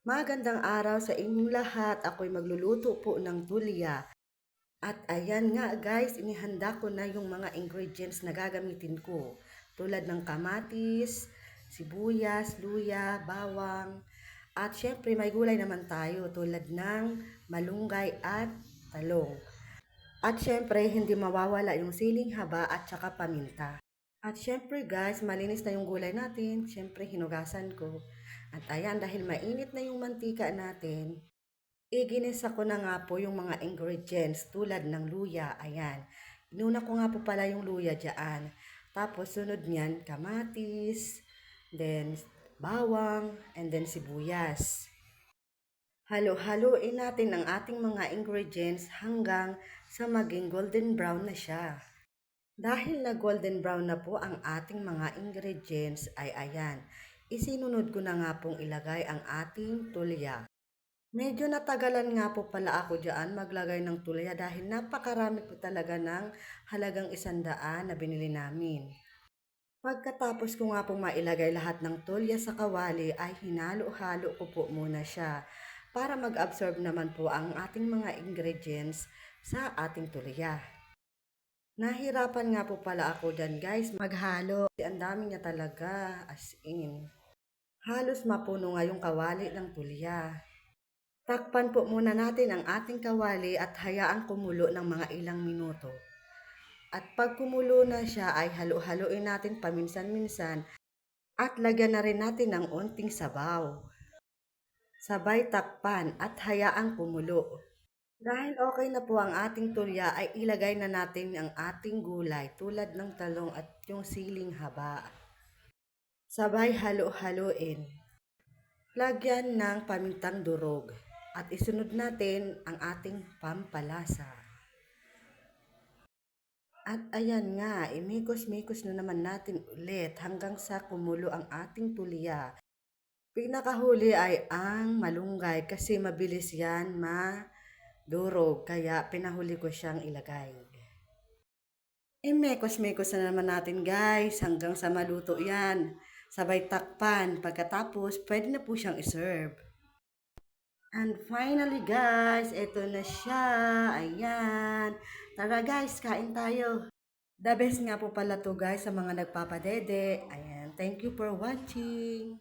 Magandang araw sa inyong lahat. Ako'y magluluto po ng tulya. At ayan nga guys, inihanda ko na yung mga ingredients na gagamitin ko. Tulad ng kamatis, sibuyas, luya, bawang. At syempre may gulay naman tayo tulad ng malunggay at talong. At syempre hindi mawawala yung siling haba at saka paminta. At syempre guys, malinis na yung gulay natin. Syempre hinugasan ko. At ayan, dahil mainit na yung mantika natin, iginisa ko na nga po yung mga ingredients tulad ng luya. Ayan. Inuna ko nga po pala yung luya dyan. Tapos sunod niyan, kamatis, then bawang, and then sibuyas. Halo-haloin natin ang ating mga ingredients hanggang sa maging golden brown na siya. Dahil na golden brown na po ang ating mga ingredients ay ayan, isinunod ko na nga pong ilagay ang ating tulya. Medyo natagalan nga po pala ako dyan maglagay ng tulya dahil napakarami po talaga ng halagang isandaan na binili namin. Pagkatapos ko nga po mailagay lahat ng tulya sa kawali ay hinalo-halo ko po muna siya para mag-absorb naman po ang ating mga ingredients sa ating tulya. Nahirapan nga po pala ako dyan guys maghalo. Ang dami niya talaga as in. Halos mapuno nga yung kawali ng tulya. Takpan po muna natin ang ating kawali at hayaan kumulo ng mga ilang minuto. At pag kumulo na siya ay halo-haloin natin paminsan-minsan at lagyan na rin natin ng unting sabaw. Sabay takpan at hayaang kumulo. Dahil okay na po ang ating tulya ay ilagay na natin ang ating gulay tulad ng talong at yung siling haba. Sabay halo-haloin. Lagyan ng pamintang durog at isunod natin ang ating pampalasa. At ayan nga, imikos-mikos na naman natin ulit hanggang sa kumulo ang ating tulya. Pinakahuli ay ang malunggay kasi mabilis yan madurog kaya pinahuli ko siyang ilagay. Imekos-mekos na naman natin guys hanggang sa maluto yan. Sabay takpan. Pagkatapos, pwede na po siyang iserve. And finally guys, ito na siya. Ayan. Tara guys, kain tayo. The best nga po pala to guys sa mga nagpapadede. Ayan. Thank you for watching.